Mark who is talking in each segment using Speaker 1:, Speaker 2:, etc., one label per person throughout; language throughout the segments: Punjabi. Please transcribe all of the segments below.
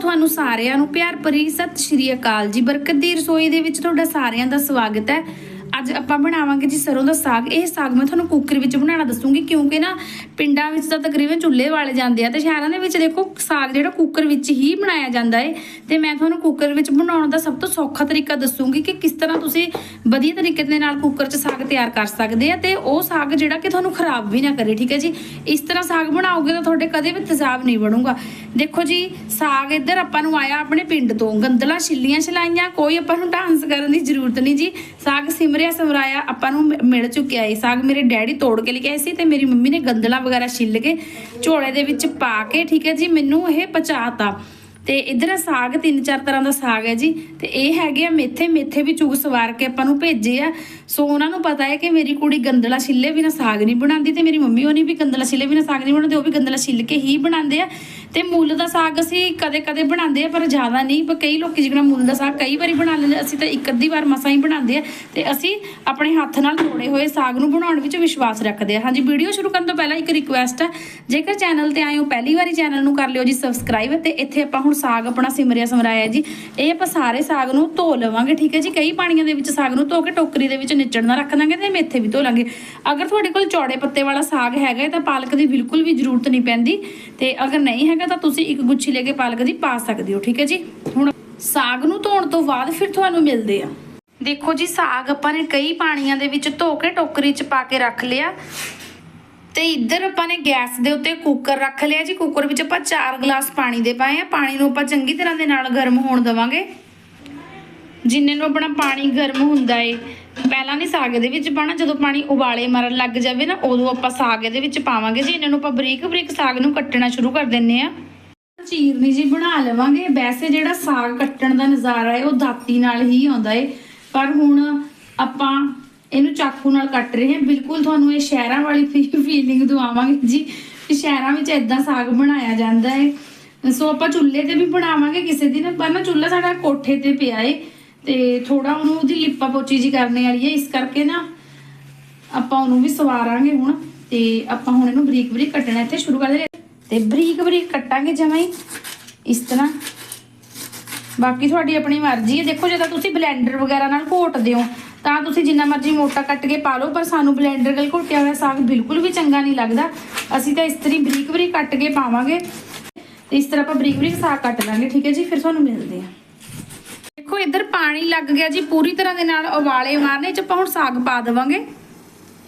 Speaker 1: ਤੁਹਾਨੂੰ ਸਾਰਿਆਂ ਨੂੰ ਪਿਆਰ ਭਰੀ ਸਤਿ ਸ਼੍ਰੀ ਅਕਾਲ ਜੀ। ਬਰਕਤ ਦੀ ਰਸੋਈ ਦੇ ਵਿੱਚ ਤੁਹਾਡਾ ਸਾਰਿਆਂ ਦਾ ਸਵਾਗਤ ਹੈ। ਅੱਜ ਆਪਾਂ ਬਣਾਵਾਂਗੇ ਜੀ ਸਰੋਂ ਦਾ ਸਾਗ। ਇਹ ਸਾਗ ਮੈਂ ਤੁਹਾਨੂੰ ਕੁੱਕਰ ਵਿੱਚ ਬਣਾਉਣਾ ਦੱਸੂਗੀ, ਕਿਉਂਕਿ ਨਾ ਪਿੰਡਾਂ ਵਿੱਚ ਤਾਂ ਤਕਰੀਬਨ ਚੁੱਲ੍ਹੇ ਵਾਲੇ ਜਾਂਦੇ ਆ ਤੇ ਸ਼ਹਿਰਾਂ ਦੇ ਵਿੱਚ ਦੇਖੋ, ਸਾਗ ਜਿਹੜਾ ਕੁੱਕਰ ਵਿੱਚ ਹੀ ਬਣਾਇਆ ਜਾਂਦਾ ਹੈ ਤੇ ਮੈਂ ਤੁਹਾਨੂੰ ਕੁੱਕਰ ਵਿੱਚ ਬਣਾਉਣ ਦਾ ਸਭ ਤੋਂ ਸੌਖਾ ਤਰੀਕਾ ਦੱਸੂਗੀ ਕਿ ਕਿਸ ਤਰ੍ਹਾਂ ਤੁਸੀਂ ਵਧੀਆ ਤਰੀਕੇ ਦੇ ਨਾਲ ਕੁੱਕਰ 'ਚ ਸਾਗ ਤਿਆਰ ਕਰ ਸਕਦੇ ਆ ਤੇ ਉਹ ਸਾਗ ਜਿਹੜਾ ਕਿ ਤੁਹਾਨੂੰ ਖਰਾਬ ਵੀ ਨਾ ਕਰੇ, ਠੀਕ ਹੈ ਜੀ? ਇਸ ਤਰ੍ਹਾਂ ਸਾਗ ਬਣਾਓਗੇ ਤਾਂ ਤੁਹਾਡੇ ਕਦੇ ਵੀ ਤੇਜ਼ਾਬ ਨਹੀਂ ਬਣੂਗਾ। ਦੇਖੋ ਜੀ, ਸਾਗ ਇੱਧਰ ਆਪਾਂ ਨੂੰ ਆਇਆ ਆਪਣੇ ਪਿੰਡ ਤੋਂ ਗੰਦਲਾਂ ਛਿੱਲੀਆਂ ਛਲਾਈਆਂ, ਕੋਈ ਆਪਾਂ ਨੂੰ ਡਾਂਸ ਕਰਨ ਦੀ ਜ਼ਰੂਰਤ ਨਹੀਂ ਜੀ। ਸਾਗ ਸਿਮਰਿਆ ਸਮਰਾਇਆ ਆਪਾਂ ਨੂੰ ਮਿਲ ਚੁੱਕਿਆ ਹੈ ਸਾਗ। ਮੇਰੇ ਡੈਡੀ ਤੋੜ ਕੇ ਲੈ ਕੇ ਆਏ ਸੀ ਤੇ ਮੇਰੀ ਮੰਮੀ ਨੇ ਗੰਦਲਾਂ ਵਗੈਰਾ ਛਿੱਲ ਕੇ ਝੋਲੇ ਦੇ ਵਿੱਚ ਪਾ ਕੇ, ਠੀਕ ਹੈ ਜੀ, ਮੈਨੂੰ ਇਹ ਪਚਾਤਾ। ਤੇ ਇਧਰ ਸਾਗ ਤਿੰਨ ਚਾਰ ਤਰ੍ਹਾਂ ਦਾ ਸਾਗ ਹੈ ਜੀ। ਤੇ ਇਹ ਹੈਗੇ ਆ ਮੇਥੇ ਮੇਥੇ ਵੀ ਚੂਗ ਸਵਾਰ ਕੇ ਆਪਾਂ ਨੂੰ ਭੇਜੇ ਆ। ਸੋ ਉਹਨਾਂ ਨੂੰ ਪਤਾ ਹੈ ਕਿ ਮੇਰੀ ਕੁੜੀ ਗੰਦਲਾ ਛਿੱਲੇ ਬਿਨਾ ਸਾਗ ਨਹੀਂ ਬਣਾਉਂਦੀ ਤੇ ਮੇਰੀ ਮੰਮੀ ਉਹਨੇ ਵੀ ਗੰਦਲਾ ਛਿੱਲੇ ਬਿਨਾ ਸਾਗ ਨਹੀਂ ਬਣਾਉਂਦੇ, ਉਹ ਵੀ ਗੰਦਲਾ ਛਿੱਲ ਕੇ ਹੀ ਬਣਾਉਂਦੇ ਆ। ਤੇ ਮੁੱਲ ਦਾ ਸਾਗ ਅਸੀਂ ਕਦੇ ਕਦੇ ਬਣਾਉਂਦੇ ਆ, ਪਰ ਜ਼ਿਆਦਾ ਨਹੀਂ, ਪਰ ਕਈ ਲੋਕੀ ਜਿਹੜਾ ਮੁੱਲ ਦਾ ਸਾਗ ਕਈ ਵਾਰੀ ਬਣਾ ਲੈਂਦੇ ਅਸੀਂ ਤਾਂ ਇੱਕ ਅੱਧੀ ਵਾਰ ਮਸਾਂ ਹੀ ਬਣਾਉਂਦੇ ਆ। ਤੇ ਅਸੀਂ ਆਪਣੇ ਹੱਥ ਨਾਲ ਤੋੜੇ ਹੋਏ ਸਾਗ ਨੂੰ ਬਣਾਉਣ ਵਿੱਚ ਵਿਸ਼ਵਾਸ ਰੱਖਦੇ ਆ। ਹਾਂਜੀ, ਵੀਡੀਓ ਸ਼ੁਰੂ ਕਰਨ ਤੋਂ ਪਹਿਲਾਂ ਇੱਕ ਰਿਕੁਐਸਟ ਹੈ ਜੇਕਰ ਚੈਨਲ ਤੇ ਆਏ ਹੋ, ਪਹਿਲੀ ਵਾਰੀ ਚੈਨਲ ਨੂੰ ਕਰ ਲਿਓ ਜੀ ਸਬਸਕ੍ਰਾਈਬ ਤੇ ਇੱਥੇ ਆਪਾਂ ਹੁਣ ਸਾਗ ਆਪਣਾ ਸਿਮਰਿਆ ਸਮਰਾਇਆ ਜੀ। ਇਹ ਆਪਾਂ ਸਾਰੇ ਸਾਗ ਨੂੰ ਧੋ ਲਵਾਂਗੇ, ਠੀਕ ਹੈ ਜੀ? ਕਈ ਪਾਣੀਆਂ ਦੇ ਵਿੱਚ ਸਾਗ ਨੂੰ ਧੋ ਕੇ ਟੋਕਰੀ ਦੇ ਵਿੱਚ ਨਿਚੜਨਾ ਰੱਖ ਦਾਂਗੇ ਤੇ ਮੇਥੇ ਵੀ ਧੋ ਲਾਂਗੇ। ਅਗਰ ਤੁਹਾਡੇ ਕੋਲ ਚੌੜੇ ਪੱਤੇ ਵਾਲਾ ਸਾਗ ਹੈਗਾ ਤਾਂ ਪਾਲਕ ਦੀ ਬਿਲਕੁਲ ਵੀ ਜ਼ਰੂਰਤ ਨਹੀਂ ਪੈਂਦੀ ਤੇ ਅਗਰ ਨਹੀਂ ਹੈਗਾ ਤਾਂ ਤੁਸੀਂ ਇੱਕ ਗੁੱਛੀ ਲੈ ਕੇ ਪਾਲਕ ਦੀ ਪਾ ਸਕਦੇ ਹੋ, ਠੀਕ ਹੈ ਜੀ? ਹੁਣ ਸਾਗ ਨੂੰ ਧੋਣ ਤੋਂ ਬਾਅਦ ਫਿਰ ਤੁਹਾਨੂੰ ਮਿਲਦੇ ਆ ਦੇਖੋ ਜੀ, ਸਾਗ ਆਪਾਂ ਨੇ ਕਈ ਪਾਣੀਆਂ ਦੇ ਵਿੱਚ ਧੋ ਕੇ ਟੋਕਰੀ 'ਚ ਪਾ ਕੇ ਰੱਖ ਲਿਆ। ਤੇ ਇੱਧਰ ਆਪਾਂ ਨੇ ਗੈਸ ਦੇ ਉੱਤੇ ਕੁੱਕਰ ਰੱਖ ਲਿਆ ਜੀ। ਕੁੱਕਰ ਵਿੱਚ ਆਪਾਂ 4 ਗਲਾਸ ਪਾਣੀ ਦੇ ਪਾਏ ਆ। ਪਾਣੀ ਨੂੰ ਆਪਾਂ ਚੰਗੀ ਤਰ੍ਹਾਂ ਦੇ ਨਾਲ ਗਰਮ ਹੋਣ ਦੇਵਾਂਗੇ। ਜਿੰਨੇ ਨੂੰ ਆਪਣਾ ਪਾਣੀ ਗਰਮ ਹੁੰਦਾ ਏ, ਪਹਿਲਾਂ ਨਹੀਂ ਸਾਗ ਦੇ ਵਿੱਚ ਪਾਣਾ, ਜਦੋਂ ਪਾਣੀ ਉਬਾਲੇ ਮਾਰਨ ਲੱਗ ਜਾਵੇ ਨਾ, ਉਦੋਂ ਆਪਾਂ ਸਾਗ ਦੇ ਵਿੱਚ ਪਾਵਾਂਗੇ ਜੀ, ਇਹਨਾਂ ਨੂੰ ਆਪਾਂ ਬਰੀਕ ਬਰੀਕ ਸਾਗ ਨੂੰ ਕੱਟਣਾ ਸ਼ੁਰੂ ਕਰ ਦਿੰਨੇ ਆ। ਚੀਰਨੀ ਜੀ ਬਣਾ ਲਵਾਂਗੇ। ਵੈਸੇ ਜਿਹੜਾ ਸਾਗ ਕੱਟਣ ਦਾ ਨਜ਼ਾਰਾ ਏ, ਉਹ ਦਾਤੀ ਨਾਲ ਹੀ ਆਉਂਦਾ ਏ। ਪਰ ਹੁਣ ਆਪਾਂ ਇਹਨੂੰ ਚਾਕੂ ਨਾਲ ਕੱਟ ਰਹੇ ਹਾਂ। ਬਿਲਕੁਲ ਤੁਹਾਨੂੰ ਇਹ ਸ਼ਹਿਰਾਂ ਵਾਲੀ ਫੀਲਿੰਗ ਦਵਾਵਾਂਗੇ ਜੀ ਸ਼ਹਿਰਾਂ ਵਿੱਚ ਇਦਾਂ ਸਾਗ ਬਣਾਇਆ ਜਾਂਦਾ ਏ। ਸੋ ਆਪਾਂ ਚੁੱਲ੍ਹੇ ਤੇ ਵੀ ਬਣਾਵਾਂਗੇ ਕਿਸੇ ਦਿਨ, ਪਰ ਨਾ ਚੁੱਲ੍ਹਾ ਸਾਡਾ ਕੋਠੇ ਤੇ ਪਿਆ ਏ। ਤੇ ਥੋੜਾ ਉਹਨੂੰ ਉਹਦੀ ਲਿਪਾ ਪੋਚੀ ਜੀ ਕਰਨੇ ਵਾਲੀ ਹੈ, ਇਸ ਕਰਕੇ ਨਾ ਆਪਾਂ ਉਹਨੂੰ ਵੀ ਸਵਾਰਾਂਗੇ ਹੁਣ ਤੇ ਆਪਾਂ ਹੁਣ ਇਹਨੂੰ ਬਰੀਕ ਬਰੀਕ ਕੱਟਣਾ, ਇੱਥੇ ਸ਼ੁਰੂ ਕਰ ਦੇ। ਤੇ ਬਰੀਕ ਬਰੀਕ ਕੱਟਾਂਗੇ ਜਮਾਂ ਹੀ, ਇਸ ਤਰ੍ਹਾਂ। ਬਾਕੀ ਤੁਹਾਡੀ ਆਪਣੀ ਮਰਜ਼ੀ ਹੈ। ਦੇਖੋ ਜਦੋਂ ਤੁਸੀਂ ਬਲੈਂਡਰ ਵਗੈਰਾ ਨਾਲ ਘੋਟਦੇ ਹੋ, ਤਾਂ ਤੁਸੀਂ ਜਿੰਨਾ ਮਰਜ਼ੀ ਮੋਟਾ ਕੱਟ ਕੇ ਪਾ ਲਓ, ਪਰ ਸਾਨੂੰ ਬਲੈਂਡਰ ਨਾਲ ਘੋਟਿਆ ਹੋਇਆ ਸਾਗ ਬਿਲਕੁਲ ਵੀ ਚੰਗਾ ਨਹੀਂ ਲੱਗਦਾ। ਅਸੀਂ ਤਾਂ ਇਸ ਤਰੀ ਬਰੀਕ ਬਰੀਕ ਕੱਟ ਕੇ ਪਾਵਾਂਗੇ। ਤੇ ਇਸ ਤਰ੍ਹਾਂ ਆਪਾਂ ਬਰੀਕ ਬਰੀਕ ਸਾਗ ਕੱਟ ਲਾਂਗੇ, ਠੀਕ ਹੈ ਜੀ? ਫਿਰ ਤੁਹਾਨੂੰ ਮਿਲਦੇ ਆ ਇੱਧਰ ਪਾਣੀ ਲੱਗ ਗਿਆ ਜੀ, ਪੂਰੀ ਤਰ੍ਹਾਂ ਦੇ ਨਾਲ ਉਬਾਲੇ ਮਾਰਨੇ ਚ ਆਪਾਂ ਹੁਣ ਸਾਗ ਪਾ ਦੇਵਾਂਗੇ।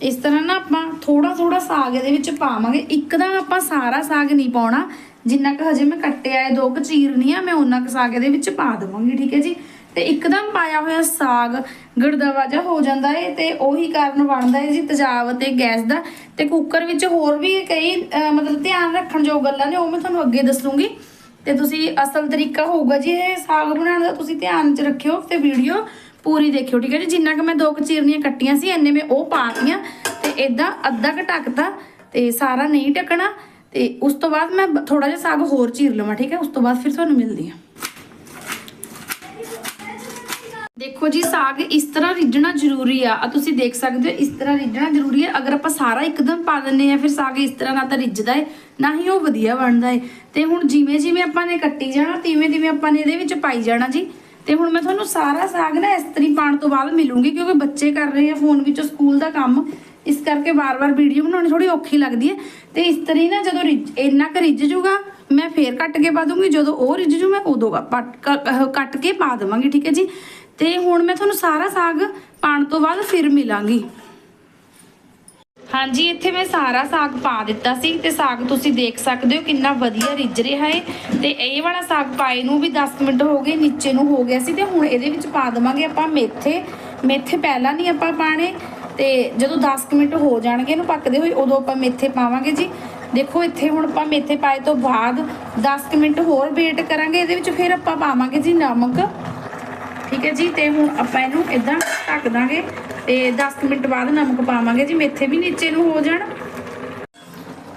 Speaker 1: ਇਸ ਤਰ੍ਹਾਂ ਨਾ ਆਪਾਂ ਥੋੜਾ ਥੋੜਾ ਸਾਗ ਇਹਦੇ ਵਿੱਚ ਪਾਵਾਂਗੇ। ਇੱਕਦਮ ਆਪਾਂ ਸਾਰਾ ਸਾਗ ਨਹੀਂ ਪਾਉਣਾ। ਜਿੰਨਾ ਕੁ ਹਜੇ ਮੈਂ ਕੱਟਿਆ ਹੈ, ਦੋ ਕੁ ਚੀਰਨੀ ਆ, ਮੈਂ ਉਹਨਾਂ ਕੁ ਸਾਗ ਇਹਦੇ ਵਿੱਚ ਪਾ ਦੇਵਾਂਗੀ, ਠੀਕ ਹੈ ਜੀ? ਤੇ ਇੱਕਦਮ ਪਾਇਆ ਹੋਇਆ ਸਾਗ ਗੜਦਵਾ ਜਿਹਾ ਹੋ ਜਾਂਦਾ ਹੈ ਤੇ ਉਹੀ ਕਾਰਨ ਬਣਦਾ ਹੈ ਜੀ ਤੇਜ਼ਾਬ ਤੇ ਗੈਸ ਦਾ। ਤੇ ਕੁੱਕਰ ਵਿੱਚ ਹੋਰ ਵੀ ਕਈ ਮਤਲਬ ਧਿਆਨ ਰੱਖਣ ਜੋ ਗੱਲਾਂ ਨੇ, ਉਹ ਮੈਂ ਤੁਹਾਨੂੰ ਅੱਗੇ ਦੱਸੂਗੀ। ਤੇ ਤੁਸੀਂ ਅਸਲ ਤਰੀਕਾ ਹੋਊਗਾ ਜੀ ਇਹ ਸਾਗ ਬਣਾਉਣ ਦਾ ਤੁਸੀਂ ਧਿਆਨ 'ਚ ਰੱਖਿਓ ਤੇ ਵੀਡੀਓ ਪੂਰੀ ਦੇਖਿਓ, ਠੀਕ ਹੈ ਜੀ? ਜਿੰਨਾ ਕਿ ਮੈਂ ਦੋ ਕੁ ਚੀਰਨੀਆਂ ਕੱਟੀਆਂ ਸੀ, ਇੰਨੇ ਮੈਂ ਉਹ ਪਾਤੀਆਂ ਤੇ ਇਦਾਂ ਅੱਧਾ ਕੁ ਢੱਕਤਾ ਤੇ ਸਾਰਾ ਨਹੀਂ ਢੱਕਣਾ ਤੇ ਉਸ ਤੋਂ ਬਾਅਦ ਮੈਂ ਥੋੜਾ ਜਿਹਾ ਸਾਗ ਹੋਰ ਚੀਰ ਲਵਾਂ, ਠੀਕ ਹੈ? ਉਸ ਤੋਂ ਬਾਅਦ ਫਿਰ ਤੁਹਾਨੂੰ ਮਿਲਦੀ ਹਾਂ। ਦੇਖੋ ਜੀ, ਸਾਗ ਇਸ ਤਰ੍ਹਾਂ ਰਿੱਝਣਾ ਜ਼ਰੂਰੀ ਆ। ਆ ਤੁਸੀਂ ਦੇਖ ਸਕਦੇ ਹੋ, ਇਸ ਤਰ੍ਹਾਂ ਰਿੱਝਣਾ ਜ਼ਰੂਰੀ ਹੈ ਅਗਰ ਆਪਾਂ ਸਾਰਾ ਇੱਕਦਮ ਪਾ ਦਿੰਨੇ ਆ ਫਿਰ ਸਾਗ ਇਸ ਤਰ੍ਹਾਂ ਨਾ ਤਾਂ ਰਿੱਝਦਾ ਹੈ ਨਾ ਹੀ ਉਹ ਵਧੀਆ ਬਣਦਾ ਹੈ ਤੇ ਹੁਣ ਜਿਵੇਂ ਜਿਵੇਂ ਆਪਾਂ ਨੇ ਕੱਟੀ ਜਾਣਾ, ਤਿਵੇਂ ਤਿਵੇਂ ਆਪਾਂ ਨੇ ਇਹਦੇ ਵਿੱਚ ਪਾਈ ਜਾਣਾ ਜੀ। ਤੇ ਹੁਣ ਮੈਂ ਤੁਹਾਨੂੰ ਸਾਰਾ ਸਾਗ ਨਾ ਇਸ ਤਰੀ ਪਾਣ ਤੋਂ ਬਾਅਦ ਮਿਲੂੰਗੀ, ਕਿਉਂਕਿ ਬੱਚੇ ਕਰ ਰਹੇ ਆ ਫੋਨ ਵਿੱਚੋਂ ਸਕੂਲ ਦਾ ਕੰਮ। ਇਸ ਕਰਕੇ ਵਾਰ-ਵਾਰ ਵੀਡੀਓ ਬਣਾਉਣੀ ਥੋੜੀ ਔਖੀ ਲੱਗਦੀ ਹੈ ਤੇ ਇਸ ਤਰੀ ਨਾ ਜਦੋਂ ਇੰਨਾ ਕੁ ਰਿੱਝ ਜੂਗਾ, ਮੈਂ ਫੇਰ ਕੱਟ ਕੇ ਪਾ ਦੂੰਗੀ। ਜਦੋਂ ਉਹ ਰਿੱਝ ਜੂ, ਮੈਂ ਉਦੋਂ ਕੱਟ ਕੇ ਪਾ ਦੇਵਾਂਗੀ, ਠੀਕ ਹੈ ਜੀ? ਤੇ ਹੁਣ ਮੈਂ ਤੁਹਾਨੂੰ ਸਾਰਾ ਸਾਗ ਪਾਣ ਤੋਂ ਬਾਅਦ ਫਿਰ ਮਿਲਾਂਗੀ। ਹਾਂਜੀ, ਇੱਥੇ ਮੈਂ ਸਾਰਾ ਸਾਗ ਪਾ ਦਿੱਤਾ ਸੀ ਤੇ ਸਾਗ ਤੁਸੀਂ ਦੇਖ ਸਕਦੇ ਹੋ ਕਿੰਨਾ ਵਧੀਆ ਰਿੱਝ ਰਿਹਾ ਹੈ ਤੇ ਇਹ ਵਾਲਾ ਸਾਗ ਪਾਏ ਨੂੰ ਵੀ 10 ਮਿੰਟ ਹੋ ਗਏ, ਨੀਚੇ ਨੂੰ ਹੋ ਗਿਆ ਸੀ ਤੇ ਹੁਣ ਇਹਦੇ ਵਿੱਚ ਪਾ ਦੇਵਾਂਗੇ ਆਪਾਂ ਮੇਥੇ। ਮੇਥੇ ਪਹਿਲਾਂ ਨਹੀਂ ਆਪਾਂ ਪਾਣੇ ਤੇ ਜਦੋਂ 10 ਕੁ ਮਿੰਟ ਹੋ ਜਾਣਗੇ ਇਹਨੂੰ ਪੱਕਦੇ ਹੋਏ, ਉਦੋਂ ਆਪਾਂ ਮੇਥੇ ਪਾਵਾਂਗੇ ਜੀ। ਦੇਖੋ, ਇੱਥੇ ਹੁਣ ਆਪਾਂ ਮੇਥੇ ਪਾਏ ਤੋਂ ਬਾਅਦ 10 ਕੁ ਮਿੰਟ ਹੋਰ ਵੇਟ ਕਰਾਂਗੇ, ਇਹਦੇ ਵਿੱਚ ਫਿਰ ਆਪਾਂ ਪਾਵਾਂਗੇ ਜੀ ਨਮਕ। ਠੀਕ ਹੈ ਜੀ, ਤੇ ਹੁਣ ਆਪਾਂ ਇਹਨੂੰ ਇਦਾਂ ਢੱਕ ਦਾਂਗੇ ਤੇ 10 ਕੁ ਮਿੰਟ ਬਾਅਦ ਨਮਕ ਪਾਵਾਂਗੇ ਜੀ, ਮੇਥੇ ਵੀ ਨੀਚੇ ਨੂੰ ਹੋ ਜਾਣ।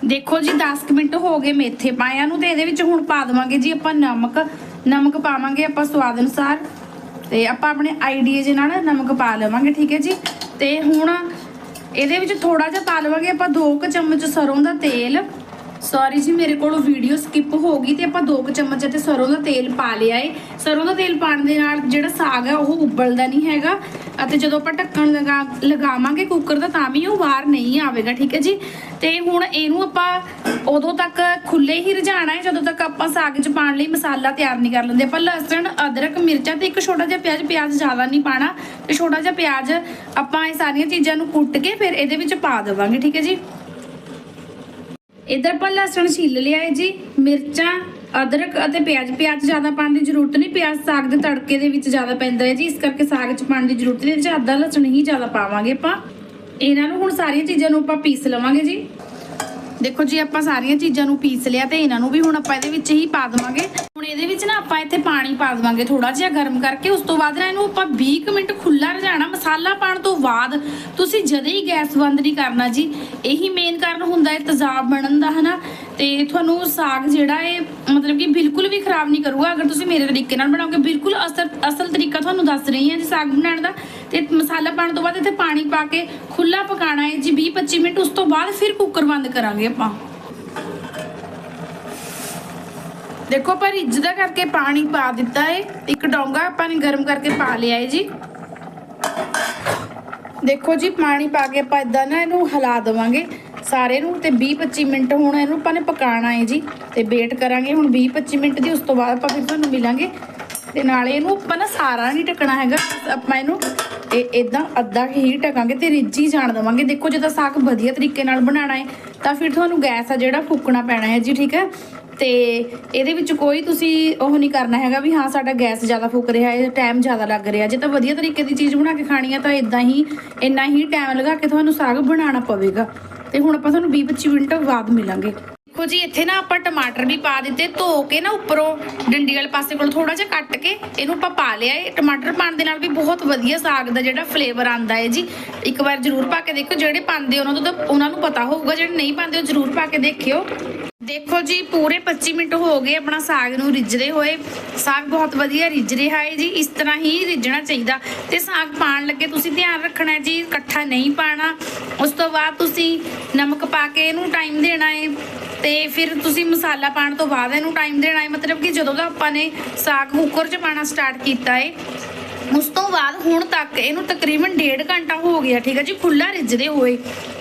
Speaker 1: ਦੇਖੋ ਜੀ 10 ਕੁ ਮਿੰਟ ਹੋ ਗਏ ਮੇਥੇ ਪਾਇਆ ਨੂੰ ਤੇ ਇਹਦੇ ਵਿੱਚ ਹੁਣ ਪਾ ਦੇਵਾਂਗੇ ਜੀ ਆਪਾਂ ਨਮਕ। ਨਮਕ ਪਾਵਾਂਗੇ ਆਪਾਂ ਸਵਾਦ ਅਨੁਸਾਰ ਤੇ ਆਪਾਂ ਆਪਣੇ ਆਈਡੀਏ ਦੇ ਨਾਲ ਨਮਕ ਪਾ ਲਵਾਂਗੇ, ਠੀਕ ਹੈ ਜੀ। ਤੇ ਹੁਣ ਇਹਦੇ ਵਿੱਚ ਥੋੜਾ ਜਿਹਾ ਪਾ ਲਵਾਂਗੇ ਆਪਾਂ 2 ਕੁ ਚਮਚ ਸਰੋਂ ਦਾ ਤੇਲ। ਸੌਰੀ ਜੀ, ਮੇਰੇ ਕੋਲੋਂ ਵੀਡੀਓ ਸਕਿਪ ਹੋ ਗਈ ਤੇ ਆਪਾਂ ਦੋ ਚਮਚ ਤੇ ਸਰੋਂ ਦਾ ਤੇਲ ਪਾ ਲਿਆ ਏ। ਸਰੋਂ ਦਾ ਤੇਲ ਪਾਣ ਦੇ ਨਾਲ ਜਿਹੜਾ ਸਾਗ ਹੈ ਉਹ ਉਬਲਦਾ ਨਹੀਂ ਹੈਗਾ। ਅਤੇ ਜਦੋਂ ਆਪਾਂ ਢੱਕਣ ਲਗਾ, ਲਗਾਵਾਂਗੇ ਕੁੱਕਰ ਦਾ, ਤਾਂ ਵੀ ਉਹ ਬਾਹਰ ਨਹੀਂ ਆਵੇਗਾ, ਠੀਕ ਹੈ ਜੀ? ਤੇ ਹੁਣ ਇਹਨੂੰ ਆਪਾਂ ਉਦੋਂ ਤੱਕ ਖੁੱਲੇ ਹੀ ਰਝਾਣਾ ਹੈ ਜਦੋਂ ਤੱਕ ਆਪਾਂ ਸਾਗ 'ਚ ਪਾਣ ਲਈ ਮਸਾਲਾ ਤਿਆਰ ਨਹੀਂ ਕਰ ਲੈਂਦੇ। ਆਪਾਂ ਲਸਣ, ਅਦਰਕ, ਮਿਰਚਾਂ ਤੇ ਇੱਕ ਛੋਟਾ ਜਿਹਾ ਪਿਆਜ਼ ਪਿਆਜ਼ ਜ਼ਿਆਦਾ ਨਹੀਂ ਪਾਣਾ ਤੇ ਛੋਟਾ ਜਿਹਾ ਪਿਆਜ਼ ਆਪਾਂ ਇਹ ਸਾਰੀਆਂ ਚੀਜ਼ਾਂ ਨੂੰ ਕੁੱਟ ਕੇ ਫਿਰ ਇਹਦੇ ਵਿੱਚ ਪਾ ਦੇਵਾਂਗੇ, ਠੀਕ ਹੈ ਜੀ? ਇਧਰ ਆਪਾਂ ਲਸਣ ਛਿੱਲ ਲਿਆ ਹੈ ਜੀ, ਮਿਰਚਾਂ, ਅਦਰਕ ਅਤੇ ਪਿਆਜ਼। ਪਿਆਜ਼ ਜ਼ਿਆਦਾ ਪਾਉਣ ਦੀ ਜ਼ਰੂਰਤ ਨਹੀਂ, ਪਿਆਜ਼ ਸਾਗ ਦੇ ਤੜਕੇ ਦੇ ਵਿੱਚ ਜ਼ਿਆਦਾ ਪੈਂਦਾ ਹੈ ਜੀ, ਇਸ ਕਰਕੇ ਸਾਗ 'ਚ ਪਾਉਣ ਦੀ ਜ਼ਰੂਰਤ ਨਹੀਂ। ਇਹਦੇ 'ਚ ਅੱਧਾ ਲਸਣ ਹੀ ਜ਼ਿਆਦਾ ਪਾਵਾਂਗੇ ਆਪਾਂ। ਇਹਨਾਂ ਨੂੰ ਹੁਣ ਸਾਰੀਆਂ ਚੀਜ਼ਾਂ ਨੂੰ ਆਪਾਂ ਪੀਸ ਲਵਾਂਗੇ ਜੀ। ਦੇਖੋ ਜੀ, ਆਪਾਂ ਸਾਰੀਆਂ ਚੀਜ਼ਾਂ ਨੂੰ ਪੀਸ ਲਿਆ ਤੇ ਇਹਨਾਂ ਨੂੰ ਵੀ ਹੁਣ ਆਪਾਂ ਇਹਦੇ ਵਿੱਚ ਹੀ ਪਾ ਦੇਵਾਂਗੇ। ਹੁਣ ਇਹਦੇ ਵਿੱਚ ਨਾ ਆਪਾਂ ਇੱਥੇ ਪਾਣੀ ਪਾ ਦੇਵਾਂਗੇ ਥੋੜਾ ਜਿਹਾ ਗਰਮ ਕਰਕੇ। ਉਸ ਤੋਂ ਬਾਅਦ ਨਾ ਇਹਨੂੰ ਆਪਾਂ 20 ਮਿੰਟ ਖੁੱਲਾ ਰਝਾਣਾ ਮਸਾਲਾ ਪਾਣ ਤੋਂ ਬਾਅਦ ਤੁਸੀਂ ਜਦੇ ਹੀ ਗੈਸ ਬੰਦ ਨਹੀਂ ਕਰਨਾ ਜੀ, ਇਹੀ ਮੇਨ ਕਾਰਨ ਹੁੰਦਾ ਹੈ ਤੇਜ਼ਾਬ ਬਣਨ ਦਾ, ਹਨਾ? ਤੇ ਤੁਹਾਨੂੰ ਸਾਗ ਜਿਹੜਾ ਹੈ ਮਤਲਬ ਕਿ ਬਿਲਕੁਲ ਵੀ ਖਰਾਬ ਨਹੀਂ ਕਰੂਗਾ, ਅਗਰ ਤੁਸੀਂ ਮੇਰੇ ਤਰੀਕੇ ਨਾਲ ਬਣਾਓਗੇ, ਬਿਲਕੁਲ ਅਸਲ ਅਸਲ ਤਰੀਕਾ ਤੁਹਾਨੂੰ ਦੱਸ ਰਹੀ ਹਾਂ ਜੀ ਸਾਗ ਬਣਾਉਣ ਦਾ। ਤੇ ਮਸਾਲਾ ਪਾਉਣ ਤੋਂ ਬਾਅਦ ਇੱਥੇ ਪਾਣੀ ਪਾ ਕੇ ਖੁੱਲਾ ਪਕਾਣਾ ਹੈ ਜੀ 20 25 ਮਿੰਟ, ਉਸ ਤੋਂ ਬਾਅਦ ਫਿਰ ਕੁੱਕਰ ਬੰਦ ਕਰਾਂਗੇ ਆਪਾਂ। ਦੇਖੋ ਆਪਾਂ ਰਿੱਝਦਾ ਕਰਕੇ ਪਾਣੀ ਪਾ ਦਿੱਤਾ ਹੈ, ਇੱਕ ਡੋਂਗਾ ਆਪਾਂ ਨੇ ਗਰਮ ਕਰਕੇ ਪਾ ਲਿਆ ਹੈ ਜੀ। ਦੇਖੋ ਜੀ, ਪਾਣੀ ਪਾ ਕੇ ਆਪਾਂ ਇਦਾਂ ਨਾ ਇਹਨੂੰ ਹਿਲਾ ਦੇਵਾਂਗੇ। ਸਾਰੇ ਨੂੰ ਤੇ 20 25 ਮਿੰਟ ਹੁਣ ਇਹਨੂੰ ਆਪਾਂ ਨੇ ਪਕਾਉਣਾ ਹੈ ਜੀ ਤੇ ਵੇਟ ਕਰਾਂਗੇ ਹੁਣ 20 25 ਮਿੰਟ ਦੀ, ਉਸ ਤੋਂ ਬਾਅਦ ਆਪਾਂ ਫਿਰ ਤੁਹਾਨੂੰ ਮਿਲਾਂਗੇ। ਤੇ ਨਾਲੇ ਇਹਨੂੰ ਆਪਾਂ ਨਾ ਸਾਰਾ ਨਹੀਂ ਟਕਣਾ ਹੈਗਾ, ਆਪਾਂ ਇਹਨੂੰ ਇਹ ਇਦਾਂ ਅੱਧਾ ਕੁ ਹੀ ਟਕਾਂਗੇ ਤੇ ਰਿੱਝੀ ਜਾਣ ਦੇਵਾਂਗੇ। ਦੇਖੋ ਜਦੋਂ ਸਾਗ ਵਧੀਆ ਤਰੀਕੇ ਨਾਲ ਬਣਾਉਣਾ ਹੈ ਤਾਂ ਫਿਰ ਤੁਹਾਨੂੰ ਗੈਸ ਆ ਜਿਹੜਾ ਫੂਕਣਾ ਪੈਣਾ ਹੈ ਜੀ, ਠੀਕ ਹੈ? ਤੇ ਇਹਦੇ ਵਿੱਚ ਕੋਈ ਤੁਸੀਂ ਉਹ ਨਹੀਂ ਕਰਨਾ ਹੈਗਾ ਵੀ ਹਾਂ ਸਾਡਾ ਗੈਸ ਜ਼ਿਆਦਾ ਫੂਕ ਰਿਹਾ ਹੈ ਟਾਈਮ ਜ਼ਿਆਦਾ ਲੱਗ ਰਿਹਾ। ਜੇ ਤਾਂ ਵਧੀਆ ਤਰੀਕੇ ਦੀ ਚੀਜ਼ ਬਣਾ ਕੇ ਖਾਣੀ ਹੈ ਤਾਂ ਇਦਾਂ ਹੀ, ਇੰਨਾ ਹੀ ਟਾਈਮ ਲਗਾ ਕੇ ਤੁਹਾਨੂੰ ਸਾਗ ਬਣਾਉਣਾ ਪਵੇਗਾ। ਤੇ ਹੁਣ ਆਪਾਂ ਤੁਹਾਨੂੰ 20 25 ਮਿੰਟ ਬਾਅਦ ਮਿਲਾਂਗੇ। ਦੇਖੋ ਜੀ, ਇੱਥੇ ਨਾ ਆਪਾਂ ਟਮਾਟਰ ਵੀ ਪਾ ਦਿੱਤੇ, ਧੋ ਕੇ ਨਾ ਉੱਪਰੋਂ ਡੰਡੀ ਵਾਲੇ ਪਾਸੇ ਕੋਲ ਥੋੜਾ ਜਿਹਾ ਕੱਟ ਕੇ ਇਹਨੂੰ ਆਪਾਂ ਪਾ ਲਿਆ ਇਹ। ਟਮਾਟਰ ਪਾਣ ਦੇ ਨਾਲ ਵੀ ਬਹੁਤ ਵਧੀਆ ਸਾਗ ਦਾ ਜਿਹੜਾ ਫਲੇਵਰ ਆਂਦਾ ਏ ਜੀ। ਇੱਕ ਵਾਰ ਜ਼ਰੂਰ ਪਾ ਕੇ ਦੇਖੋ ਜਿਹੜੇ ਪਾਉਂਦੇ ਉਹਨਾਂ ਤੋਂ ਤਾਂ ਉਹਨਾਂ ਨੂੰ ਪਤਾ ਹੋਊਗਾ, ਜਿਹੜੇ ਨਹੀਂ ਪਾਉਂਦੇ ਉਹ ਜ਼ਰੂਰ ਪਾ ਕੇ ਦੇਖਿਓ। ਦੇਖੋ ਜੀ, ਪੂਰੇ 25 ਮਿੰਟ ਹੋ ਗਏ ਆਪਣਾ ਸਾਗ ਨੂੰ ਰਿੱਝਦੇ ਹੋਏ। ਸਾਗ ਬਹੁਤ ਵਧੀਆ ਰਿੱਝ ਰਿਹਾ ਹੈ ਜੀ, ਇਸ ਤਰ੍ਹਾਂ ਹੀ ਰਿੱਝਣਾ ਚਾਹੀਦਾ। ਤੇ ਸਾਗ ਪਾਣ ਲੱਗੇ ਤੁਸੀਂ ਧਿਆਨ ਰੱਖਣਾ ਜੀ, ਇਕੱਠਾ ਨਹੀਂ ਪਾਣਾ ਉਸ ਤੋਂ ਬਾਅਦ ਤੁਸੀਂ ਨਮਕ ਪਾ ਕੇ ਇਹਨੂੰ ਟਾਈਮ ਦੇਣਾ ਹੈ। ਤੇ ਫਿਰ ਤੁਸੀਂ ਮਸਾਲਾ ਪਾਣ ਤੋਂ ਬਾਅਦ ਇਹਨੂੰ ਟਾਈਮ ਦੇਣਾ ਹੈ, ਮਤਲਬ ਕਿ ਜਦੋਂ ਦਾ ਆਪਾਂ ਨੇ ਸਾਗ ਕੁੱਕਰ 'ਚ ਪਾਣਾ ਸਟਾਰਟ ਕੀਤਾ ਹੈ ਉਸ ਤੋਂ ਬਾਅਦ ਹੁਣ ਤੱਕ ਇਹਨੂੰ ਤਕਰੀਬਨ 1.5 ਘੰਟਾ ਹੋ ਗਿਆ, ਠੀਕ ਹੈ ਜੀ ਖੁੱਲਾ ਰਿੱਝਦੇ ਹੋਏ।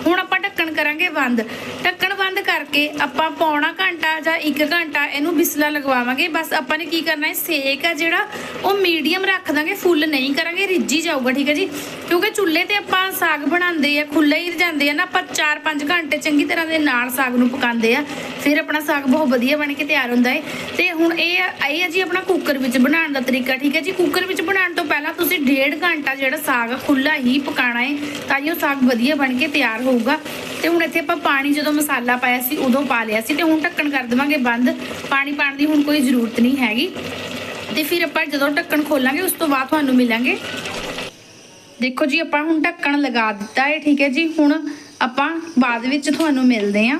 Speaker 1: ਹੁਣ ਆਪਾਂ ਢੱਕਣ ਕਰਾਂਗੇ ਬੰਦ। ਢੱਕਣ ਬੰਦ ਕਰਕੇ ਆਪਾਂ ਪੌਣਾ ਘੰਟਾ ਜਾਂ 1 ਘੰਟਾ ਇਹਨੂੰ ਬਿਸਲਾ ਲਗਵਾਵਾਂਗੇ। ਬਸ ਆਪਾਂ ਨੇ ਕੀ ਕਰਨਾ ਹੈ, ਸੇਕ ਆ ਜਿਹੜਾ, ਉਹ ਮੀਡੀਅਮ ਰੱਖ ਦਾਂਗੇ, ਫੁੱਲ ਨਹੀਂ ਕਰਾਂਗੇ, ਰਿੱਝੀ ਜਾਊਗਾ, ਠੀਕ ਹੈ ਜੀ? ਕਿਉਂਕਿ ਚੁੱਲ੍ਹੇ ਤੇ ਆਪਾਂ ਸਾਗ ਬਣਾਉਂਦੇ ਆ ਖੁੱਲਾ ਹੀ ਰਜਾਂਦੇ ਆ ਨਾ, ਆਪਾਂ 4-5 ਘੰਟੇ ਚੰਗੀ ਤਰ੍ਹਾਂ ਦੇ ਨਾਲ ਸਾਗ ਨੂੰ ਪਕਾਉਂਦੇ ਆ, ਫਿਰ ਆਪਣਾ ਸਾਗ ਬਹੁਤ ਵਧੀਆ ਬਣ ਕੇ ਤਿਆਰ ਹੁੰਦਾ ਹੈ। ਤੇ ਹੁਣ ਇਹ ਇਹ ਹੈ ਜੀ ਆਪਣਾ ਕੁੱਕਰ ਵਿੱਚ ਬਣਾਉਣ ਦਾ ਤਰੀਕਾ, ਠੀਕ ਹੈ ਜੀ? ਕੁੱਕਰ ਵਿੱਚ ਬਣਾਉਣ ਤੋਂ ਪਹਿਲਾਂ ਤੁਸੀਂ ਡੇਢ ਘੰਟਾ ਜਿਹੜਾ ਸਾਗ ਆ ਖੁੱਲਾ ਹੀ ਪਕਾਣਾ ਹੈ, ਤਾਂ ਜੋ ਸਾਗ ਵਧੀਆ ਬਣ ਕੇ ਤਿਆਰ ਹੋਊਗਾ। ਤੇ ਹੁਣ ਇੱਥੇ ਆਪਾਂ ਪਾਣੀ, ਜਦੋਂ ਮਸਾਲਾ ਪਾਇਆ ਸੀ, ਉਦੋਂ ਪਾ ਲਿਆ ਸੀ ਤੇ ਹੁਣ ਢੱਕਣ ਕਰ ਦੇਵਾਂਗੇ ਬੰਦ। ਪਾਣੀ ਪਾਣ ਦੀ ਹੁਣ ਕੋਈ ਜ਼ਰੂਰਤ ਨਹੀਂ ਹੈਗੀ। ਤੇ ਫਿਰ ਆਪਾਂ ਜਦੋਂ ਢੱਕਣ ਖੋਲਾਂਗੇ, ਉਸ ਤੋਂ ਬਾਅਦ ਤੁਹਾਨੂੰ ਮਿਲਾਂਗੇ। ਦੇਖੋ ਜੀ, ਆਪਾਂ ਹੁਣ ਢੱਕਣ ਲਗਾ ਦਿੱਤਾ ਹੈ, ਠੀਕ ਹੈ ਜੀ? ਹੁਣ ਆਪਾਂ ਬਾਅਦ ਵਿੱਚ ਤੁਹਾਨੂੰ ਮਿਲਦੇ ਹਾਂ।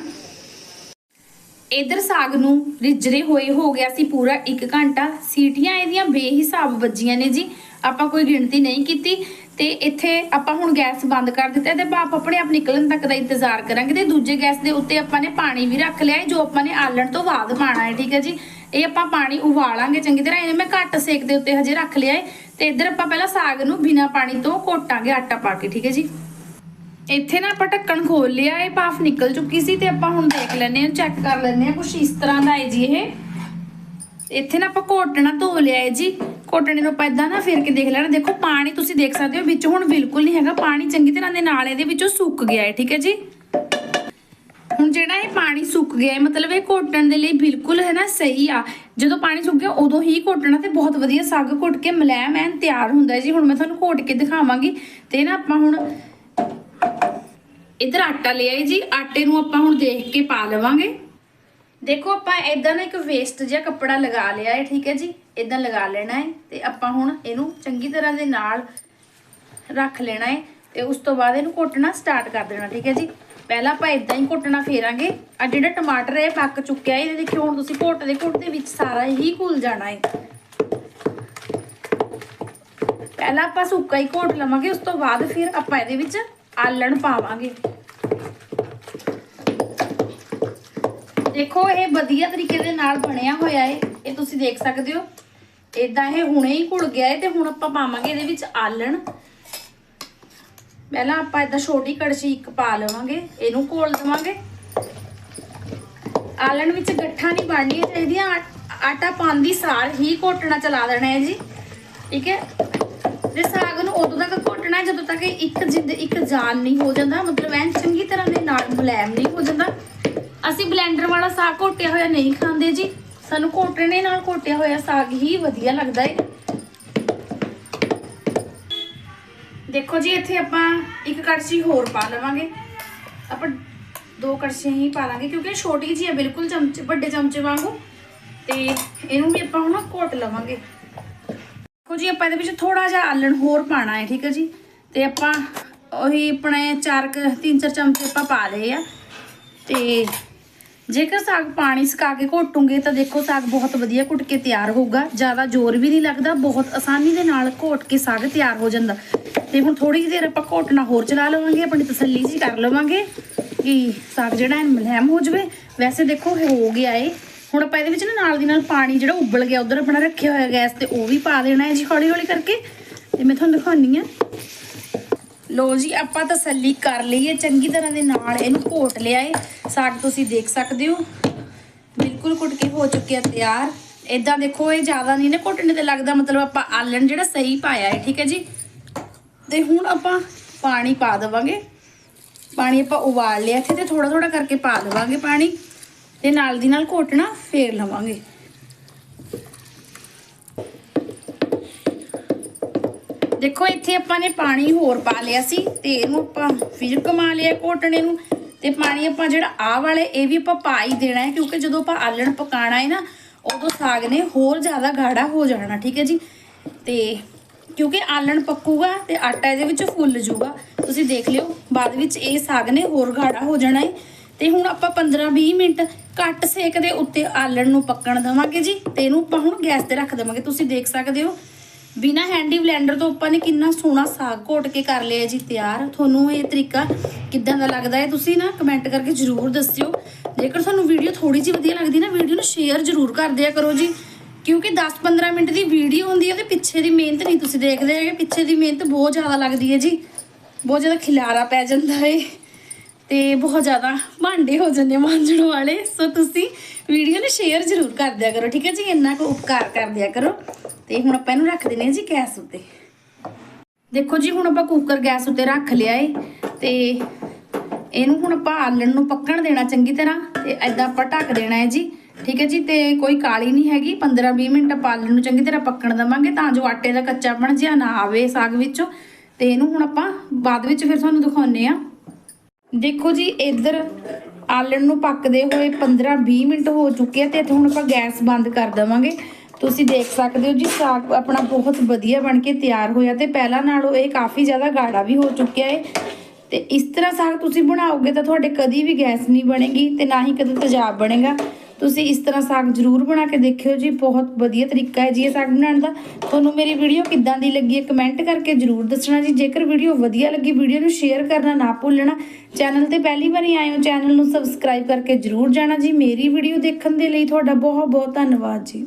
Speaker 1: ਇਧਰ ਸਾਗ ਨੂੰ ਰਿਜਰੇ ਹੋਏ ਹੋ ਗਿਆ ਸੀ ਪੂਰਾ 1 ਘੰਟਾ। ਸੀਟੀਆਂ ਇਹਦੀਆਂ ਬੇਹਿਸਾਬ ਵੱਜੀਆਂ ਨੇ ਜੀ। ਆਪਾਂ ਕੋਈ ਗਿਣਤੀ ਨਹੀਂ ਕੀਤੀ। ਤੇ ਇੱਥੇ ਆਪਾਂ ਹੁਣ ਗੈਸ ਬੰਦ ਕਰ ਦਿੱਤਾ ਤੇ ਬਾਪ ਆਪਣੇ ਆਪ ਨਿਕਲਣ ਤੱਕ ਦਾ ਇੰਤਜ਼ਾਰ ਕਰਾਂਗੇ ਤੇ ਦੂਜੇ ਗੈਸ ਦੇ ਉੱਤੇ ਆਪਾਂ ਨੇ ਪਾਣੀ ਵੀ ਰੱਖ ਲਿਆ ਜੋ ਆਪਾਂ ਨੇ ਆਲਣ ਤੋਂ ਬਾਅਦ ਪਾਣਾ ਹੈ, ਠੀਕ ਹੈ ਜੀ। ਇਹ ਆਪਾਂ ਪਾਣੀ ਉਬਾਲਾਂਗੇ ਚੰਗੀ ਤਰ੍ਹਾਂ, ਇਹਨੇ ਮੈਂ ਘੱਟ ਸੇਕ ਦੇ ਉੱਤੇ ਹਜੇ ਰੱਖ ਲਿਆ ਹੈ ਤੇ ਇੱਧਰ ਆਪਾਂ ਪਹਿਲਾਂ ਸਾਗ ਨੂੰ ਬਿਨਾਂ ਪਾਣੀ ਤੋਂ ਘੋਟਾਂਗੇ ਆਟਾ ਪਾ ਕੇ, ਠੀਕ ਹੈ ਜੀ। ਇੱਥੇ ਨਾ ਆਪਾਂ ਢੱਕਣ ਖੋਲ ਲਿਆ, ਇਹ ਭਾਫ ਨਿਕਲ ਚੁੱਕੀ ਸੀ ਤੇ ਆਪਾਂ ਹੁਣ ਦੇਖ ਲੈਨੇ ਆ ਚੈੱਕ ਕਰ ਲੈਨੇ ਆ ਕੁਛ ਇਸ ਤਰ੍ਹਾਂ ਦਾ ਹੈ ਜੀ ਇਹ। ਇੱਥੇ ਨਾ ਆਪਾਂ ਘੋਟਣਾ ਧੋ ਲਿਆ ਹੈ ਜੀ। ਘੋਟਣੇ ਨੂੰ ਆਪਾਂ ਏਦਾਂ ਨਾ ਫੇਰ ਕੇ ਦੇਖ ਲੈਣਾ। ਦੇਖੋ, ਪਾਣੀ ਤੁਸੀਂ ਦੇਖ ਸਕਦੇ ਹੋ, ਵਿੱਚ ਹੁਣ ਬਿਲਕੁਲ ਨਹੀਂ ਹੈਗਾ। ਪਾਣੀ ਚੰਗੀ ਤਰ੍ਹਾਂ ਦੇ ਨਾਲ ਇਹਦੇ ਵਿੱਚੋਂ ਸੁੱਕ ਗਿਆ ਹੈ, ਠੀਕ ਹੈ ਜੀ? ਹੁਣ ਜਿਹੜਾ ਇਹ ਪਾਣੀ ਸੁੱਕ ਗਿਆ ਹੈ, ਮਤਲਬ ਇਹ ਘੋਟਣ ਦੇ ਲਈ ਬਿਲਕੁਲ ਹੈ ਨਾ ਸਹੀ ਆ। ਜਦੋਂ ਪਾਣੀ ਸੁੱਕ ਗਿਆ, ਉਦੋਂ ਹੀ ਘੋਟਣਾ ਤੇ ਬਹੁਤ ਵਧੀਆ ਸਾਗ ਘੁੱਟ ਕੇ ਮਲੈਮ ਐਨ ਤਿਆਰ ਹੁੰਦਾ ਹੈ ਜੀ। ਹੁਣ ਮੈਂ ਤੁਹਾਨੂੰ ਘੋਟ ਕੇ ਦਿਖਾਵਾਂਗੀ। ਤੇ ਨਾ ਆਪਾਂ ਹੁਣ ਇਧਰ ਆਟਾ ਲਿਆ ਹੈ ਜੀ। ਆਟੇ ਨੂੰ ਆਪਾਂ ਹੁਣ ਦੇਖ ਕੇ ਪਾ ਲਵਾਂਗੇ। ਦੇਖੋ ਆਪਾਂ ਇਦਾਂ ਦਾ ਇੱਕ ਵੇਸਟ ਜਿਹਾ ਕੱਪੜਾ ਲਗਾ ਲਿਆ ਹੈ, ਠੀਕ ਹੈ ਜੀ? ਇਦਾਂ ਲਗਾ ਲੈਣਾ ਹੈ ਤੇ ਆਪਾਂ ਹੁਣ ਇਹਨੂੰ ਚੰਗੀ ਤਰ੍ਹਾਂ ਦੇ ਨਾਲ ਰੱਖ ਲੈਣਾ ਹੈ ਤੇ ਉਸ ਤੋਂ ਬਾਅਦ ਇਹਨੂੰ ਘੋਟਣਾ ਸਟਾਰਟ ਕਰ ਦੇਣਾ, ਠੀਕ ਹੈ ਜੀ? ਪਹਿਲਾਂ ਆਪਾਂ ਇਦਾਂ ਹੀ ਘੋਟਣਾ ਫੇਰਾਂਗੇ। ਆ ਜਿਹੜਾ ਟਮਾਟਰ ਹੈ ਪੱਕ ਚੁੱਕਿਆ ਹੈ ਦੇਖਿਓ, ਹੁਣ ਤੁਸੀਂ ਘੋਟਦੇ ਘੋਟਦੇ ਵਿੱਚ ਸਾਰਾ ਹੀ ਘੁਲ ਜਾਣਾ ਹੈ। ਪਹਿਲਾਂ ਆਪਾਂ ਸੁੱਕਾ ਹੀ ਘੋਟ ਲਵਾਂਗੇ, ਉਸ ਤੋਂ ਬਾਅਦ ਫਿਰ ਆਪਾਂ ਇਹਦੇ ਵਿੱਚ ਆਲਣ ਪਾਵਾਂਗੇ। ਦੇਖੋ, ਇਹ ਵਧੀਆ ਤਰੀਕੇ ਦੇ ਨਾਲ ਬਣਿਆ ਹੋਇਆ ਹੈ ਇਹ ਤੁਸੀਂ ਦੇਖ ਸਕਦੇ ਹੋ। ਇਦਾਂ ਇਹ ਹੁਣੇ ਹੀ ਘੁਲ ਗਿਆ ਹੈ ਤੇ ਹੁਣ ਆਪਾਂ ਪਾਵਾਂਗੇ ਇਹਦੇ ਵਿੱਚ ਆਲਣ। ਪਹਿਲਾਂ ਆਪਾਂ ਇਦਾਂ ਛੋਟੀ ਕੜਛੀ ਇੱਕ ਪਾ ਲਵਾਂਗੇ, ਇਹਨੂੰ ਘੋਲ ਦੇਵਾਂਗੇ। ਆਲਣ ਵਿੱਚ ਗੱਠਾਂ ਨਹੀਂ ਬਣਨੀਆਂ ਚਾਹੀਦੀਆਂ ਆਟਾ ਪਾਉਣ ਦੀ ਸਾਰ ਹੀ ਘੋਟਣਾ ਚਲਾ ਦੇਣਾ ਹੈ ਜੀ। ਠੀਕ ਹੈ ਤੇ ਸਾਗ ਨੂੰ ਉਦੋਂ ਤੱਕ ਘੋਟਣਾ ਜਦੋਂ ਤੱਕ ਇੱਕ ਜਿੰਦ ਇੱਕ ਜਾਨ ਨਹੀਂ ਹੋ ਜਾਂਦਾ। ਮਤਲਬ ਐਨ ਚੰਗੀ ਤਰ੍ਹਾਂ ਦੇ ਨਾਲ ਮੁਲਾਇਮ ਨਹੀਂ ਹੋ ਜਾਂਦਾ। ਅਸੀਂ ਬਲੈਂਡਰ ਵਾਲਾ ਸਾਗ ਘੋਟਿਆ ਹੋਇਆ ਨਹੀਂ ਖਾਂਦੇ ਜੀ। ਸਾਨੂੰ ਘੋਟਣੇ ਨਾਲ ਘੋਟਿਆ ਹੋਇਆ ਸਾਗ ਹੀ ਵਧੀਆ ਲੱਗਦਾ ਹੈ ਦੇਖੋ ਜੀ, ਇੱਥੇ ਆਪਾਂ ਇੱਕ ਕੜਛੀ ਹੋਰ ਪਾ ਲਵਾਂਗੇ। ਆਪਾਂ ਦੋ ਕੜਛੀਆਂ ਹੀ ਪਾ ਲਾਂਗੇ, ਕਿਉਂਕਿ ਇਹ ਛੋਟੀ ਜਿਹੀ ਹੈ, ਬਿਲਕੁਲ ਚਮਚੇ, ਵੱਡੇ ਚਮਚੇ ਵਾਂਗੂ। ਤੇ ਇਹਨੂੰ ਵੀ ਆਪਾਂ ਹੁਣ ਘੋਟ ਲਵਾਂਗੇ। ਦੇਖੋ ਜੀ, ਆਪਾਂ ਇਹਦੇ ਵਿੱਚ ਥੋੜਾ ਜਿਹਾ ਆਲਣ ਹੋਰ ਪਾਣਾ ਹੈ, ਠੀਕ ਹੈ ਜੀ। ਤੇ ਆਪਾਂ ਉਹੀ ਆਪਣੇ ਚਾਰ ਤਿੰਨ ਚਾਰ ਚਮਚੇ ਆਪਾਂ ਪਾ ਲਏ ਆ। ਤੇ ਜੇਕਰ ਸਾਗ ਪਾਣੀ ਸੁਕਾ ਕੇ ਘੋਟੂਗੇ ਤਾਂ ਦੇਖੋ ਸਾਗ ਬਹੁਤ ਵਧੀਆ ਘੁੱਟ ਕੇ ਤਿਆਰ ਹੋਊਗਾ। ਜ਼ਿਆਦਾ ਜ਼ੋਰ ਵੀ ਨਹੀਂ ਲੱਗਦਾ, ਬਹੁਤ ਆਸਾਨੀ ਦੇ ਨਾਲ ਘੋਟ ਕੇ ਸਾਗ ਤਿਆਰ ਹੋ ਜਾਂਦਾ। ਤੇ ਹੁਣ ਥੋੜੀ ਜਿਹੀ ਦੇਰ ਆਪਾਂ ਘੋਟਣਾ ਹੋਰ ਚਲਾ ਲਵਾਂਗੇ, ਆਪਣੀ ਤਸੱਲੀ ਜੀ ਕਰ ਲਵਾਂਗੇ ਕਿ ਸਾਗ ਜਿਹੜਾ ਹੈ ਮਲਹਿਮ ਹੋ ਜਵੇ। ਵੈਸੇ ਦੇਖੋ ਹੋ ਗਿਆ ਏ। ਹੁਣ ਆਪਾਂ ਇਹਦੇ ਵਿੱਚ ਨਾ ਨਾਲ ਦੀ ਨਾਲ ਪਾਣੀ ਜਿਹੜਾ ਉਬਲ ਗਿਆ, ਉਧਰ ਆਪਣਾ ਰੱਖਿਆ ਹੋਇਆ ਗੈਸ ਤੇ ਉਹ ਵੀ ਪਾ ਦੇਣਾ ਹੈ ਜੀ ਹੌਲੀ ਹੌਲੀ ਕਰਕੇ। ਤੇ ਮੈਂ ਤੁਹਾਨੂੰ ਦਿਖਾਉਣੀ ਆ ਲੋ ਜੀ, ਆਪਾਂ ਤਸੱਲੀ ਕਰ ਲਈਏ ਚੰਗੀ ਤਰ੍ਹਾਂ ਦੇ ਨਾਲ ਇਹਨੂੰ ਘੋਟ ਲਿਆ ਏ। ਸਾਗ ਤੁਸੀਂ ਦੇਖ ਸਕਦੇ ਹੋ। ਬਿਲਕੁਲ ਘੁੱਟ ਕੇ ਹੋ ਚੁੱਕਿਆ ਤਿਆਰ। ਇਦਾਂ ਦੇਖੋ, ਇਹ ਜ਼ਿਆਦਾ ਨਹੀਂ ਨਾ ਘੁੱਟਣੇ ਤੇ ਲੱਗਦਾ, ਮਤਲਬ ਆਪਾਂ ਆਲਣ ਜਿਹੜਾ ਸਹੀ ਪਾਇਆ ਹੈ ਠੀਕ ਹੈ ਜੀ? ਤੇ ਹੁਣ ਆਪਾਂ ਪਾਣੀ ਪਾ ਦੇਵਾਂਗੇ। ਪਾਣੀ ਆਪਾਂ ਉਬਾਲ ਲਿਆ, ਇੱਥੇ ਤੇ ਥੋੜਾ ਥੋੜਾ ਕਰਕੇ ਪਾ ਦੇਵਾਂਗੇ ਪਾਣੀ। ਤੇ ਨਾਲ ਦੀ ਨਾਲ ਘੋਟਣਾ ਫੇਰ ਲਵਾਂਗੇ। ਦੇਖੋ, ਇੱਥੇ ਆਪਾਂ ਨੇ ਪਾਣੀ ਹੋਰ ਪਾ ਲਿਆ ਸੀ ਤੇ ਇਹਨੂੰ ਆਪਾਂ ਫਿਰ ਕਮਾ ਲਿਆ ਘੋਟਣੇ ਨੂੰ। ਤੇ ਪਾਣੀ ਆਪਾਂ ਜਿਹੜਾ ਆਹ ਵਾਲੇ, ਇਹ ਵੀ ਆਪਾਂ ਪਾ ਹੀ ਦੇਣਾ ਹੈ, ਕਿਉਂਕਿ ਜਦੋਂ ਆਪਾਂ ਆਲਣ ਪਕਾਣਾ ਹੈ ਨਾ, ਉਦੋਂ ਸਾਗ ਨੇ ਹੋਰ ਜ਼ਿਆਦਾ ਗਾੜਾ ਹੋ ਜਾਣਾ, ਠੀਕ ਹੈ ਜੀ? ਤੇ ਕਿਉਂਕਿ ਆਲਣ ਪੱਕੂਗਾ ਤੇ ਆਟਾ ਇਹਦੇ ਵਿੱਚ ਫੁੱਲ ਜੂਗਾ ਤੁਸੀਂ ਦੇਖ ਲਿਓ, ਬਾਅਦ ਵਿੱਚ ਇਹ ਸਾਗ ਨੇ ਹੋਰ ਗਾੜਾ ਹੋ ਜਾਣਾ ਹੈ। ਤੇ ਹੁਣ ਆਪਾਂ 15-20 ਮਿੰਟ ਘੱਟ ਸੇਕ ਦੇ ਉੱਤੇ ਆਲਣ ਨੂੰ ਪੱਕਣ ਦੇਵਾਂਗੇ ਜੀ, ਤੇ ਇਹਨੂੰ ਆਪਾਂ ਹੁਣ ਗੈਸ ਤੇ ਰੱਖ ਦੇਵਾਂਗੇ। ਤੁਸੀਂ ਦੇਖ ਸਕਦੇ ਹੋ ਬਿਨਾ ਹੈਂਡੀ ਬਲੈਂਡਰ ਤੋਂ ਆਪਾਂ ਨੇ ਕਿੰਨਾ ਸੋਹਣਾ ਸਾਗ ਘੋਟ ਕੇ ਕਰ ਲਿਆ ਜੀ, ਤਿਆਰ। ਤੁਹਾਨੂੰ ਇਹ ਤਰੀਕਾ ਕਿੱਦਾਂ ਦਾ ਲੱਗਦਾ ਹੈ ਤੁਸੀਂ ਨਾ ਕਮੈਂਟ ਕਰਕੇ ਜਰੂਰ ਦੱਸਿਓ। ਜੇਕਰ ਤੁਹਾਨੂੰ ਵੀਡੀਓ ਥੋੜੀ ਜਿਹੀ ਵਧੀਆ ਲੱਗਦੀ ਨਾ ਵੀਡੀਓ ਨੂੰ ਸ਼ੇਅਰ ਜਰੂਰ ਕਰ ਦਿਆ ਕਰੋ ਜੀ। ਕਿਉਂਕਿ 10-15 ਮਿੰਟ ਦੀ ਵੀਡੀਓ ਹੁੰਦੀ ਹੈ ਉਹਦੇ ਪਿੱਛੇ ਦੀ ਮਿਹਨਤ ਨਹੀਂ ਤੁਸੀਂ ਦੇਖਦੇ ਹੈਗੇ। ਪਿੱਛੇ ਦੀ ਮਿਹਨਤ ਬਹੁਤ ਜ਼ਿਆਦਾ ਲੱਗਦੀ ਹੈ ਜੀ। ਬਹੁਤ ਜ਼ਿਆਦਾ ਖਿਲਾਰਾ ਪੈ ਜਾਂਦਾ ਹੈ। ਤੇ ਬਹੁਤ ਜ਼ਿਆਦਾ ਭਾਂਡੇ ਹੋ ਜਾਂਦੇ ਮਾਂਜਣ ਵਾਲੇ। ਸੋ ਤੁਸੀਂ ਵੀਡੀਓ ਨੂੰ ਸ਼ੇਅਰ ਜ਼ਰੂਰ ਕਰ ਦਿਆ ਕਰੋ, ਠੀਕ ਹੈ ਜੀ? ਇੰਨਾ ਕੁ ਉਪਕਾਰ ਕਰ ਦਿਆ ਕਰੋ। ਤੇ ਹੁਣ ਆਪਾਂ ਇਹਨੂੰ ਰੱਖ ਦਿੰਦੇ ਹਾਂ ਜੀ ਗੈਸ ਉੱਤੇ। ਦੇਖੋ ਜੀ, ਹੁਣ ਆਪਾਂ ਕੁੱਕਰ ਗੈਸ ਉੱਤੇ ਰੱਖ ਲਿਆ ਏ ਤੇ ਇਹਨੂੰ ਹੁਣ ਆਪਾਂ ਆਲਣ ਨੂੰ ਪੱਕਣ ਦੇਣਾ ਚੰਗੀ ਤਰ੍ਹਾਂ ਤੇ ਐਦਾਂ ਆਪਾਂ ਢੱਕ ਦੇਣਾ ਹੈ ਜੀ। ਠੀਕ ਹੈ ਜੀ, ਤੇ ਕੋਈ ਕਾਲੀ ਨਹੀਂ ਹੈਗੀ। 15-20 ਮਿੰਟ ਆਪਾਂ ਆਲਣ ਨੂੰ ਚੰਗੀ ਤਰ੍ਹਾਂ ਪੱਕਣ ਦੇਵਾਂਗੇ ਤਾਂ ਜੋ ਆਟੇ ਦਾ ਕੱਚਾ ਬਣ ਜਿਹਾ ਨਾ ਆਵੇ ਸਾਗ ਵਿੱਚੋਂ। ਤੇ ਇਹਨੂੰ ਹੁਣ ਆਪਾਂ ਬਾਅਦ ਵਿੱਚ ਫਿਰ ਤੁਹਾਨੂੰ ਦਿਖਾਉਨੇ ਆ ਦੇਖੋ ਜੀ, ਇੱਧਰ ਆਲਣ ਨੂੰ ਪੱਕਦੇ ਹੋਏ 15-20 ਮਿੰਟ ਹੋ ਚੁੱਕੇ ਆ ਤੇ ਇੱਥੇ ਹੁਣ ਆਪਾਂ ਗੈਸ ਬੰਦ ਕਰ ਦੇਵਾਂਗੇ। ਤੁਸੀਂ ਦੇਖ ਸਕਦੇ ਹੋ ਜੀ, ਸਾਗ ਆਪਣਾ ਬਹੁਤ ਵਧੀਆ ਬਣ ਕੇ ਤਿਆਰ ਹੋਇਆ ਤੇ ਪਹਿਲਾਂ ਨਾਲੋਂ ਇਹ ਕਾਫੀ ਜ਼ਿਆਦਾ ਗਾੜਾ ਵੀ ਹੋ ਚੁੱਕਿਆ ਹੈ ਤੇ ਇਸ ਤਰ੍ਹਾਂ ਸਾਗ ਤੁਸੀਂ ਬਣਾਓਗੇ ਤਾਂ ਤੁਹਾਡੇ ਕਦੀ ਵੀ ਗੈਸ ਨਹੀਂ ਬਣੇਗੀ ਤੇ ਨਾ ਹੀ ਕਦੇ ਤੇਜ਼ਾਬ ਬਣੇਗਾ। ਤੁਸੀਂ ਇਸ ਤਰ੍ਹਾਂ ਸਾਗ ਜ਼ਰੂਰ ਬਣਾ ਕੇ ਦੇਖਿਓ ਜੀ, ਬਹੁਤ ਵਧੀਆ ਤਰੀਕਾ ਹੈ ਜੀ ਇਹ ਸਾਗ ਬਣਾਉਣ ਦਾ। ਤੁਹਾਨੂੰ ਮੇਰੀ ਵੀਡੀਓ ਕਿੱਦਾਂ ਦੀ ਲੱਗੀ ਹੈ ਕਮੈਂਟ ਕਰਕੇ ਜ਼ਰੂਰ ਦੱਸਣਾ ਜੀ। ਜੇਕਰ ਵੀਡੀਓ ਵਧੀਆ ਲੱਗੀ, ਵੀਡੀਓ ਨੂੰ ਸ਼ੇਅਰ ਕਰਨਾ ਨਾ ਭੁੱਲਣਾ, ਚੈਨਲ ਤੇ ਪਹਿਲੀ ਵਾਰੀ ਆਏ ਹੋ, ਚੈਨਲ ਨੂੰ ਸਬਸਕ੍ਰਾਈਬ ਕਰਕੇ ਜ਼ਰੂਰ ਜਾਣਾ ਜੀ। ਮੇਰੀ ਵੀਡੀਓ ਦੇਖਣ ਦੇ ਲਈ ਤੁਹਾਡਾ ਬਹੁਤ ਬਹੁਤ ਧੰਨਵਾਦ ਜੀ।